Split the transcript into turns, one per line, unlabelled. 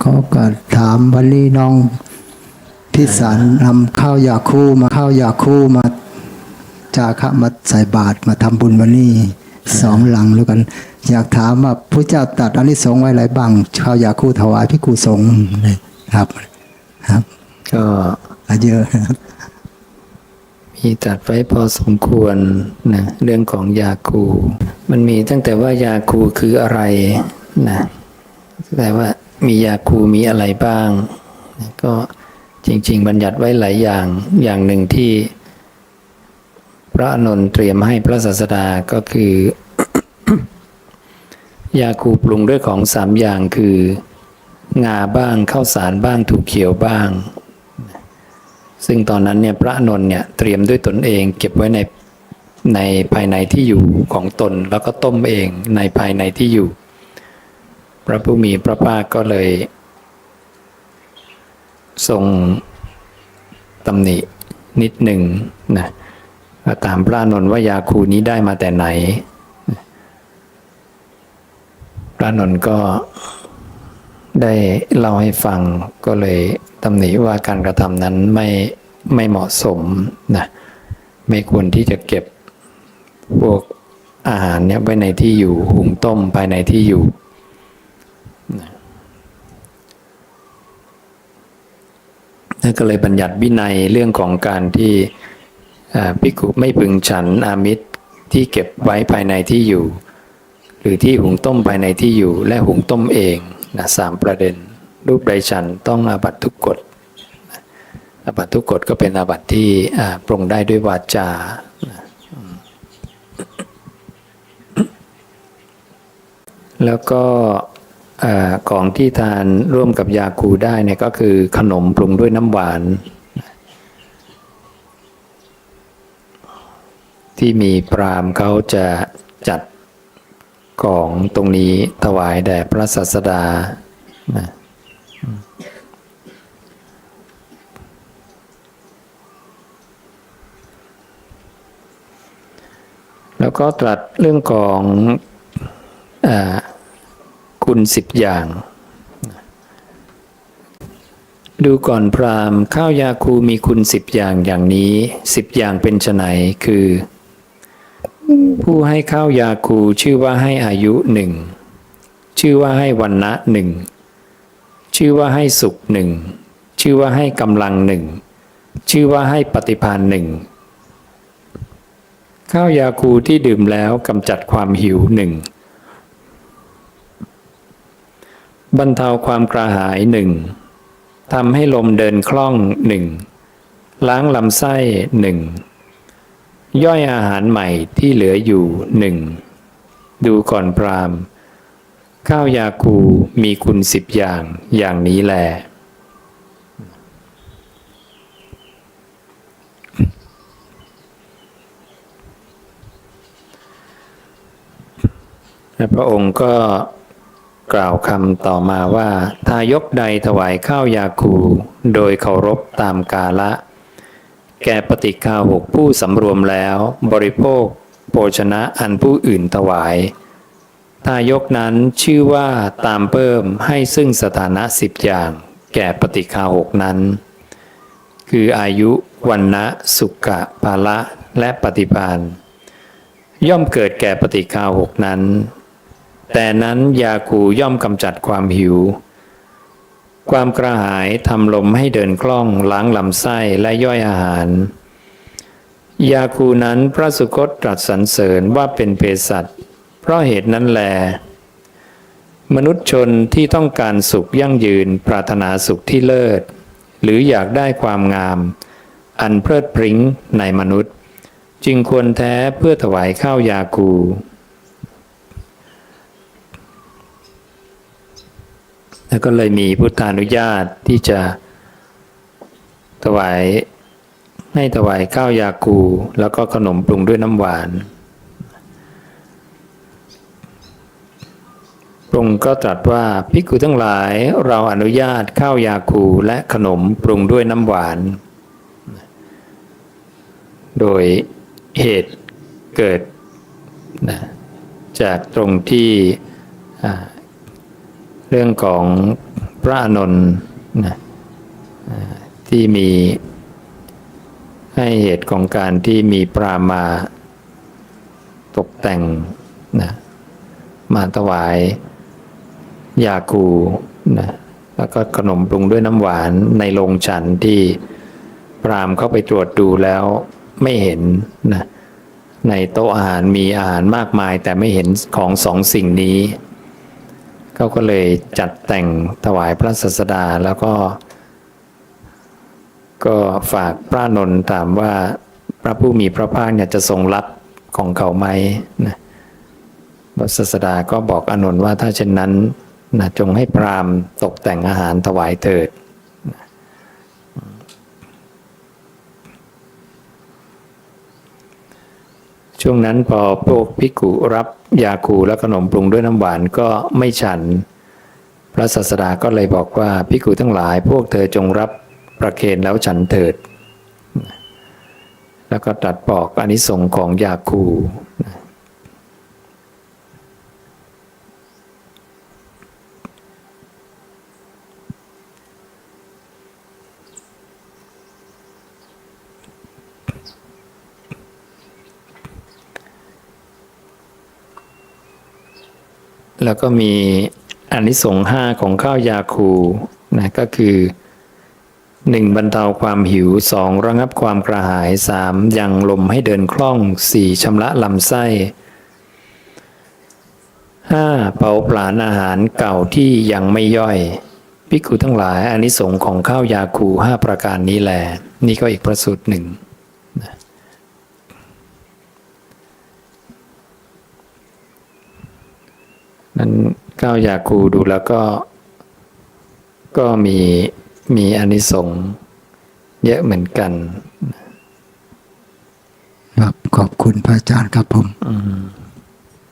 เขาก็ถามวันนี้น้องพิสารนำข้าวยาคูมาข้าวยาคูมาจาคะมาใส่บาตรมาทำบุญวันนี้สองหลังแล้วกัน อยากถามว่าพระเจ้าตรัดอานิสงส์ไว้อะไรบ้างข้าวยาคูถวายพิกุสงฆ์ครับครับ
ก็
เยอะนะครับ
มีตัดไว้พอสมควรนะเรื่องของยาคู มันมีตั้งแต่ว่ายาคูคืออะไรนะแต่ว่า มียาคูมีอะไรบ้าง ก็จริง ๆ บัญญัติไว้หลายอย่างอย่างหนึ่งที่ พระอนนท์เตรียมให้พระศาสดาก็คือยาคูปรุงด้วยของสามอย่างคือ งาบ้างข้าวสารบ้างถูกเขียวบ้าง ซึ่งตอนนั้นเนี่ยพระอนนเนี่ยเตรียมด้วยตนเอง เก็บไว้ในในภายในที่อยู่ของตน แล้วก็ต้มเองในภายในที่อยู่ พระผู้มีพระภาคก็เลย ทรงตำหนินิดหนึ่งนะว่าถามพระนนท์ว่ายาคูนี้ได้มาแต่ไหน พระนนท์ก็ได้เล่าให้ฟังก็เลยตำหนิว่าการกระทำนั้นไม่ไม่เหมาะสมนะไม่ควรที่จะเก็บพวกอาหารเนี่ยไว้ในที่อยู่หุงต้มภายในที่อยู่ นั่นก็เลยบัญญัติวินัยเรื่องของการที่ภิกขุไม่พึงฉันอามิตรที่เก็บไว้ภายในที่อยู่ หรือที่หุงต้มภายในที่อยู่ และหุงต้มเองนะสามประเด็น รูปใดฉันต้องอาบัตทุกกฎอาบัตทุกกฎก็เป็นอาบัตที่ปรงได้ด้วยวาจาแล้วก็ อของที่ทานร่วมกับยาคูได้เนี่ยก็คือขนมปรุงด้วยน้ำหวาน ที่มีพรามเขาจะจัดของตรงนี้ถวายแด่พระศาสดานะแล้วก็ตรัสเรื่องของอา คุณสิบอย่าง ดูก่อนพราหมณ์ ข้าวยาคูมีคุณสิบอย่างอย่างนี้สิบอย่างเป็นไฉนคือ ผู้ให้ข้าวยาคูชื่อว่าให้อายุหนึ่งชื่อว่าให้วันนะหนึ่งชื่อว่าให้สุขหนึ่งชื่อว่าให้กำลังหนึ่งชื่อว่าให้ปฏิพานหนึ่งข้าวยาคูที่ดื่มแล้วกำจัดความหิวหนึ่ง บรรเทาความกระหายหนึ่งทำให้ลมเดินคล่องหนึ่งล้างลำไส้หนึ่งย่อยอาหารใหม่ที่เหลืออยู่หนึ่งดูก่อนพรามข้าวยาคูมีคุณสิบอย่างอย่างนี้แลและพระองค์ก็ กล่าวคำต่อมาว่า ทายกใดถวายข้าวยาคู โดยเคารพตามกาละ แก่ปฏิคาหกผู้สำรวมแล้ว บริโภค โภชนะอันผู้อื่นถวาย ทายกนั้นชื่อว่าตามเพิ่มให้ซึ่งสถานะสิบอย่าง แก่ปฏิคาหกนั้น คืออายุวันนะสุขะภาละและปฏิพานย่อมเกิดแก่ปฏิคาหกนั้น แต่นั้นยาคูย่อมกำจัดความหิว ความกระหายทำลมให้เดินคล่องล้างลำไส้และย่อยอาหาร ยาคูนั้นพระสุคตตรัสสรรเสริญว่าเป็นเภสัชเพราะเหตุนั้นแล มนุษย์ชนที่ต้องการสุขยั่งยืนปรารถนาสุขที่เลิศ หรืออยากได้ความงาม อันเพลิดพริ้งในมนุษย์ จึงควรแท้เพื่อถวายข้าวยาคู แล้วก็เลยมีพุทธานุญาตที่จะถวายให้ถวายข้าวยาคูแล้วก็ขนมปรุงด้วยน้ำหวานพระองค์ก็ตรัสว่าภิกขุทั้งหลายเราอนุญาตข้าวยาคูและขนมปรุงด้วยน้ำหวาน โดยเหตุเกิดนะจากตรงที่อ่า เรื่องของพระอนนท์นะที่มีให้เหตุของการที่มีปรามาตกแต่งนะมาถวายยาคูนะแล้วก็ขนมปรุงด้วยน้ำหวานในโรงฉันที่พรามเข้าไปตรวจดูแล้วไม่เห็นนะในโต๊ะอาหารมีอาหารมากมาย แต่ไม่เห็นของสองสิ่งนี้ เขาก็เลยจัดแต่งถวายพระศาสดาแล้วก็ ก็ฝากพระนนท์ถามว่าพระผู้มีพระภาคเนี่ยจะทรงรับของเขาไหมนะพระศาสดาก็บอกอนนท์ว่าถ้าเช่นนั้นนะจงให้พราหมณ์ตกแต่งอาหารถวายเถิด ช่วงนั้นพอพวกพิกุรับยาคูและขนมปรุงด้วยน้ำหวานก็ไม่ฉัน พระศาสดาก็เลยบอกว่าพิกุทั้งหลาย พวกเธอจงรับประเคนแล้วฉันเถิด แล้วก็ตัดบอกอันิสงส์ของยาคู แล้วก็มีอานิสงส์ห้าของข้าวยาคูนะก็คือหนึ่งบรรเทาความหิวสองระงับความกระหายสามยังลมให้เดินคล่องสี่ชำระลำไส้ห้าเผาผลาญอาหารเก่าที่ยังไม่ย่อยพิกุทั้งหลายอานิสงส์ของข้าวยาคูห้าประการนี้แหละนี่ก็อีกประสูตรหนึ่ง นั้นก้าวยาคูดูแล้วก็ ก็มีมีอานิสงส์เยอะเหมือนกัน
ครับขอบคุณพระอาจารย์ครับผม
อืม